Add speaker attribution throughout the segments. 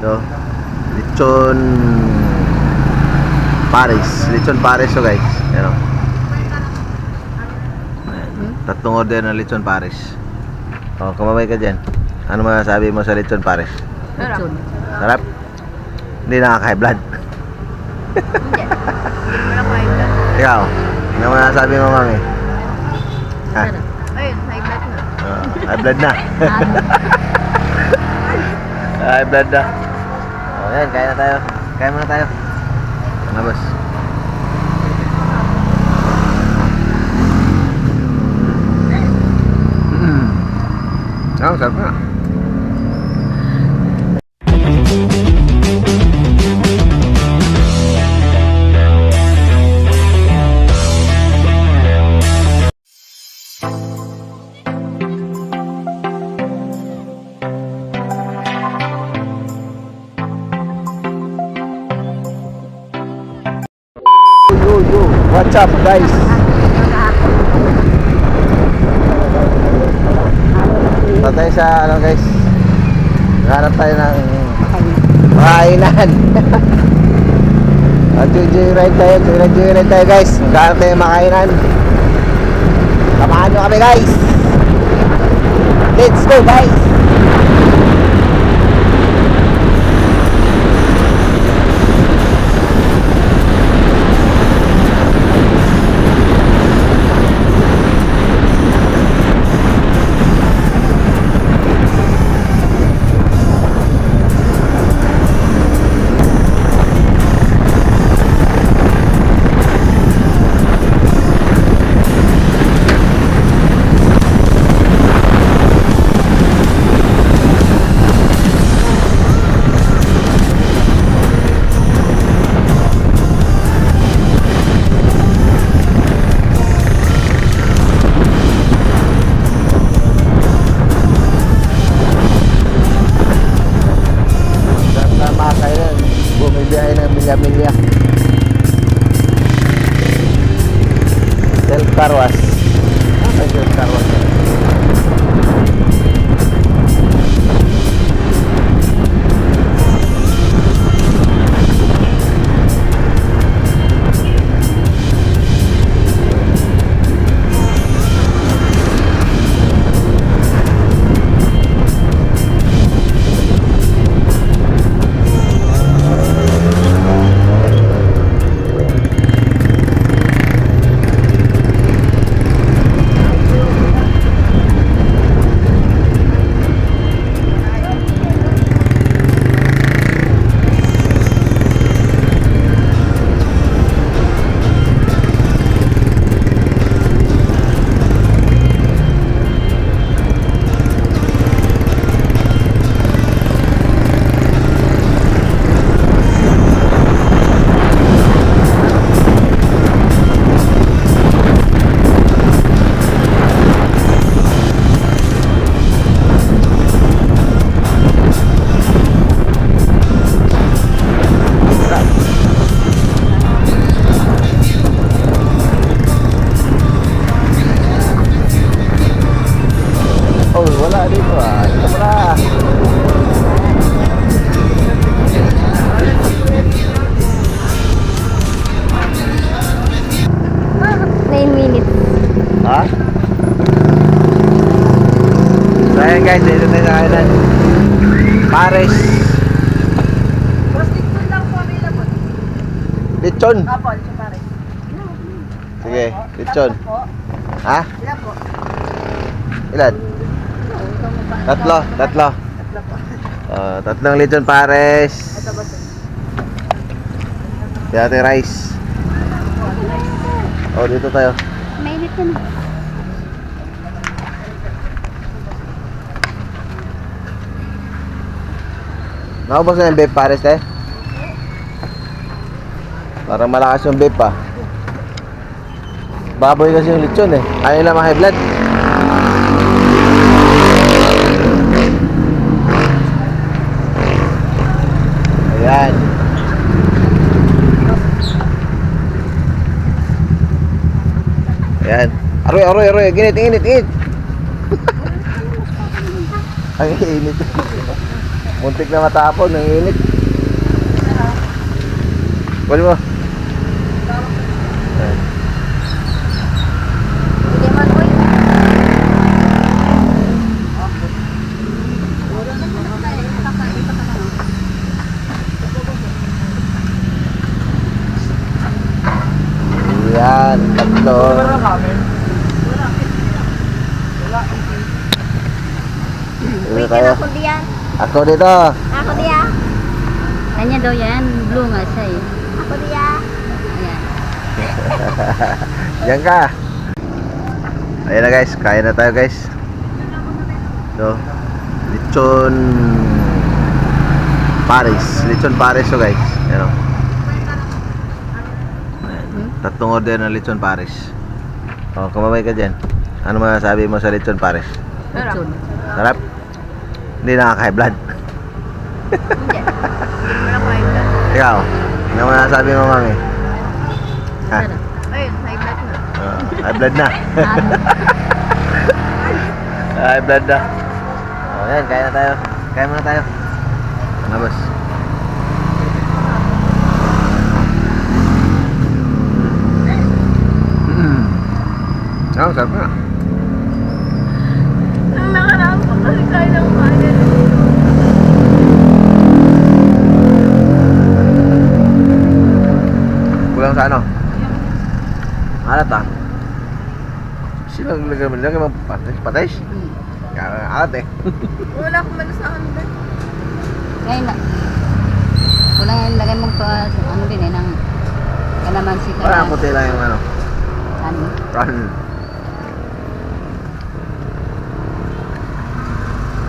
Speaker 1: No? Lechon Paris. Lechon Paris so guys. Yan o. Tatlong order ng lechon Paris. O, kumabay ka dyan. Ano masasabi mo sa lechon Paris?
Speaker 2: Lechon.
Speaker 1: Sarap? Hindi nakaka-high blood.
Speaker 2: Hindi.
Speaker 1: Ikaw, ano masasabi mo mami? Ha?
Speaker 2: Sarap. Ayun, high blood na.
Speaker 1: High blood na. high blood na. O, yan, kaya na tayo. Kaya muna tayo. Mga boss. Mm. Ah, sarap na. What's up guys? Patay sa ano guys? Hanap tayo ng makainan. At joyride tayo, joyride, joyride tayo guys. Maghanap tayo makainan. Samahan nyo kami guys. Let's go guys. Guys, dito tayo sa kainan. Pares.
Speaker 2: Lechon lang po available.
Speaker 1: Lechon.
Speaker 2: Apo, lechon pare.
Speaker 1: Sige, lechon. Ha?
Speaker 2: Ilan po?
Speaker 1: Ilan? Tatlo, tatlo.
Speaker 2: Tatlo po.
Speaker 1: Uh, tatlong lechon pares.
Speaker 2: Ito ba?
Speaker 1: Dati rice. Oh, dito tayo.
Speaker 2: Mainit yan.
Speaker 1: Nakubos na yung vape pares eh. Parang malakas yung vape pa. Baboy kasi yung lechon eh. Ayaw nila ma-high blood. Ayan. Ayan. Aroy, aroy, aroy. Ginit, ginit, ginit. Ang init. Muntik na matapon, ang init. Pwede mo. Yan, tatlo. Dito tayo.
Speaker 2: Ako diyan.
Speaker 1: Ako dito.
Speaker 2: Ako diyan.
Speaker 3: Kanya daw yan, blue nga siya eh.
Speaker 2: Ako diyan.
Speaker 3: Ayan.
Speaker 1: Yan ka. Ayan na guys, kain na tayo guys. So, lechon Paris. Lechon Paris so guys. Yan o. Ayan. Tatlong order ng lechon Paris. O, kumamay ka dyan. Ano masasabi mo sa lechon Paris?
Speaker 3: Lechon.
Speaker 1: Sarap? Hindi nakaka-high blood.
Speaker 2: Hindi. Hindi mo high blood.
Speaker 1: Ikaw, ano masasabi mo mami? Ha?
Speaker 3: Sarap.
Speaker 2: Ayun, high blood na.
Speaker 1: Ah, high blood na.
Speaker 3: Ano?
Speaker 1: High blood na. O yan, kain na tayo. Kain muna tayo. Boss. Mm. Oh, sarap na.
Speaker 2: Ang nakaraan ko kasi kain ng kain.
Speaker 1: Kulang sa ano? Alat ah. Sino ang lagay mo? Lagay mo patis? Patis?
Speaker 3: Hmm.
Speaker 1: Kaya alat eh.
Speaker 2: Wala akong sa akin doon.
Speaker 3: Ngayon na. Wala nga ilagay mong pa, ano din eh, ng kalamansi ka.
Speaker 1: Wala, puti lang yung ano.
Speaker 3: Ano?
Speaker 1: Run.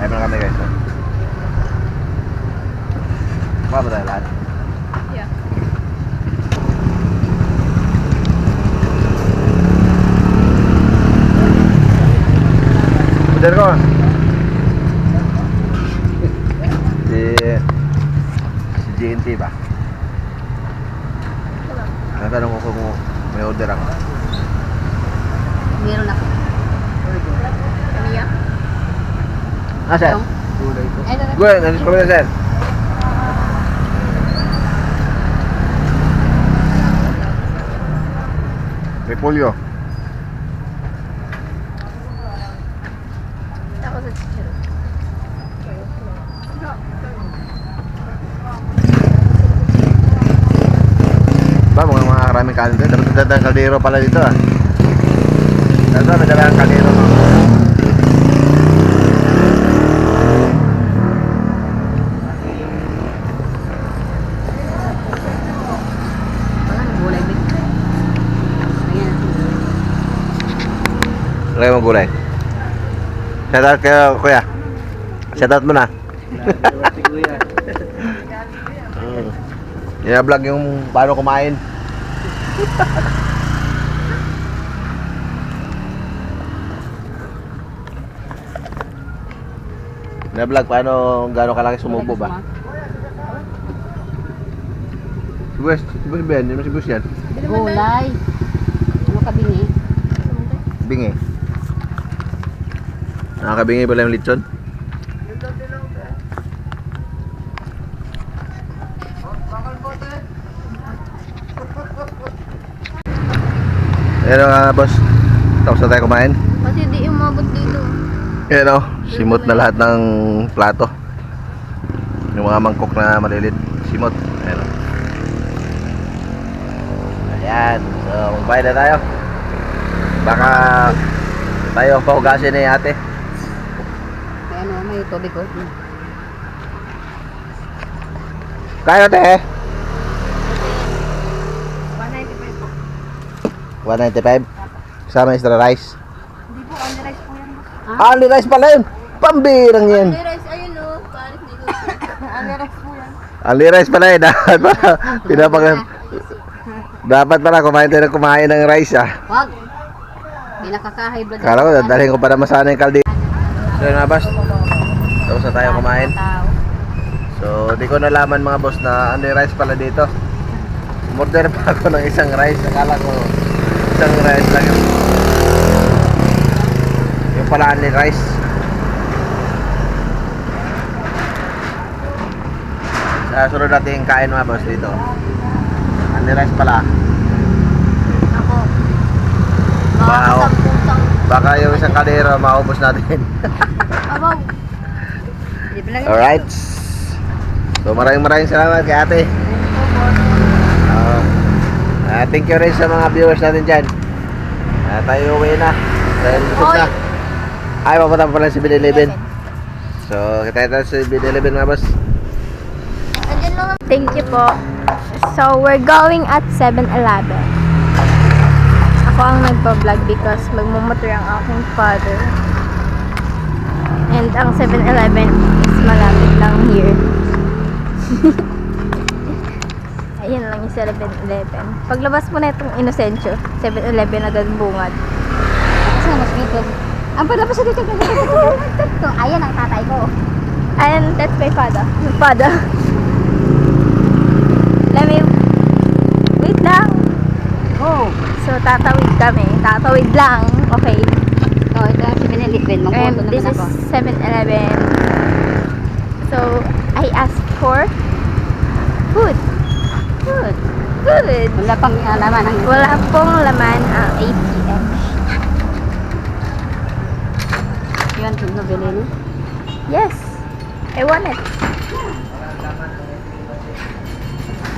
Speaker 1: Ayun na kami guys. tayo lahat?
Speaker 2: Yeah.
Speaker 1: Puder ko. Si... Si JNT ba? Natanong ko kung may order ako.
Speaker 3: Meron ako.
Speaker 2: Kaniya?
Speaker 1: Ah, sir? Gue, nanis ko na sir. Repolyo.
Speaker 2: Ako sa chichiro.
Speaker 1: Ba, mga mga karaming kanin dadang kaldero pala dito ah. Dapat may dalang kaldero.
Speaker 3: Ayan.
Speaker 1: Lagay mo gulay. Shoutout kayo, kuya. Shoutout mo na. Ina-vlog yung paano kumain. Ina-vlog paano gaano kalaki sumubo ba? West, West Ben, yun si West yan.
Speaker 3: Gulay. Ano ka bingi?
Speaker 1: Bingi. Nakakabingi pala yung lechon. Ayan nga boss. Tapos na tayo kumain.
Speaker 2: Kasi di umabot dito.
Speaker 1: Ayan o. Simot na lahat ng plato. Yung mga mangkok na malilit. Simot. Ayan o. Ayan. So, magbayad na tayo. Baka tayo ang pahugasin ni ate.
Speaker 3: May ano, may tubig ko.
Speaker 1: Kaya ate eh.
Speaker 2: 195 po.
Speaker 1: 195. Kasama extra rice.
Speaker 2: Hindi po, only rice po yan.
Speaker 1: Ah, only rice pala yun. Pambirang yan.
Speaker 2: Only rice, ayun o. Paris dito. Only rice po yan.
Speaker 1: Only rice pala eh. Dapat pala. Pinapag... Dapat pala kumain tayo ng kumain ng rice ah.
Speaker 3: Wag. Pinakaka-high blood.
Speaker 1: Kala ko, dadalhin ko para masana yung kaldi. So yun nga boss. Tapos na tayo kumain. So, di ko nalaman mga boss na only rice pala dito. Order pa ako ng isang rice. Akala ko isang rice lang yung yung pala only rice. ah, sunod natin kain mga boss dito. Ani rice pala.
Speaker 2: Ako. Sang...
Speaker 1: Baka yung isang kadero maubos natin.
Speaker 2: Abaw.
Speaker 1: Alright. So maraming maraming salamat kay ate. Ah, thank you rin sa mga viewers natin dyan. Ah, tayo uwi na. Dahil busog na. Ay, papunta pa pala si 7-Eleven. So, kita tayo sa 7-Eleven mga boss.
Speaker 2: Thank you po. So, we're going at 7-Eleven. Ako ang nagpa-vlog because magmumotor ang aking father. And ang 7-Eleven is malapit lang here. Ayun lang yung 7-Eleven. Paglabas mo na itong Inocencio, 7-Eleven agad bungad.
Speaker 3: Kasi mas dito. Ang pala pa sa dito. Ito, ayan ang tatay ko.
Speaker 2: And that's my father. My father. Let me... Wait lang.
Speaker 3: Oh.
Speaker 2: So, tatawid kami. Tatawid lang. Okay.
Speaker 3: Oh, ito ang 7-Eleven.
Speaker 2: And
Speaker 3: Magputo
Speaker 2: this
Speaker 3: naman
Speaker 2: is
Speaker 3: ako.
Speaker 2: 7-Eleven. So, I asked for food.
Speaker 3: Good.
Speaker 2: Food.
Speaker 3: Wala pang uh, laman ang
Speaker 2: Wala pong laman ang ATM.
Speaker 3: Ito nabili no?
Speaker 2: Yes. I want it.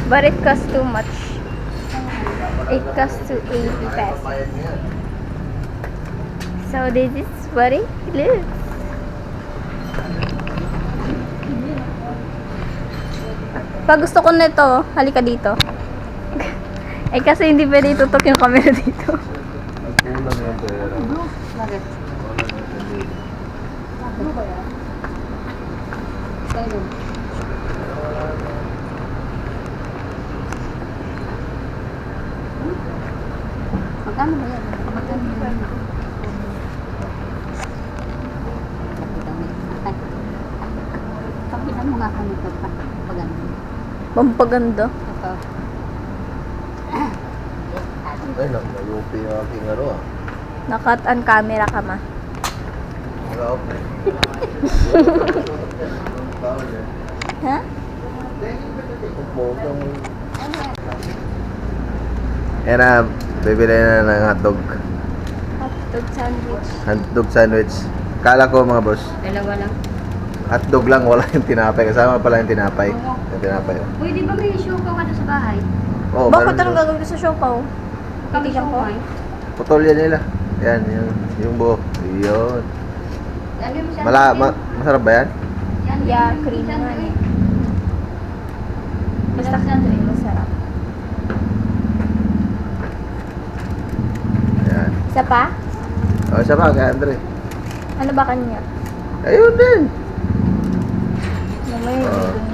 Speaker 2: But it costs too much. It costs to 80 pesos. So this is what it looks. Pag gusto ko nito, halika dito. eh kasi hindi pwede itutok yung camera dito.
Speaker 3: Magkano ba yan? Magkano ba yan? Pakita mo. Nga kami ito pa. Pag ano.
Speaker 2: Pampaganda.
Speaker 3: Ito.
Speaker 1: Ay, nakalupi yung aking ano ah.
Speaker 2: Nakat ang camera ka ma.
Speaker 1: Sarap.
Speaker 2: Ha?
Speaker 1: Yan na, bibili na ng hotdog.
Speaker 2: Hotdog sandwich.
Speaker 1: Hotdog sandwich. Kala ko mga boss,
Speaker 3: Dalawa lang.
Speaker 1: Hotdog lang, wala yung tinapay. Kasama pala yung tinapay. Yung tinapay.
Speaker 3: Pwede ba may show ka sa bahay?
Speaker 1: Oh,
Speaker 2: Bakit
Speaker 1: meron
Speaker 2: anong
Speaker 1: doon.
Speaker 2: gagawin ko sa siopaw?
Speaker 3: Kami
Speaker 2: ko.
Speaker 3: siomay.
Speaker 1: Putol yan nila. Yan, yung, yung buo. Yun.
Speaker 3: Ano yung masyadong
Speaker 1: Mala, ma, masarap ba yan?
Speaker 3: Yan,
Speaker 2: Yeah, cream nga
Speaker 3: cream.
Speaker 2: Basta
Speaker 3: Masyadong cream.
Speaker 2: masarap.
Speaker 1: Yan.
Speaker 2: Isa pa?
Speaker 1: O, isa pa, kay Andre.
Speaker 2: Ano ba kanya?
Speaker 1: Ayun din.
Speaker 2: Mamaya
Speaker 1: Ah.
Speaker 2: hindi ko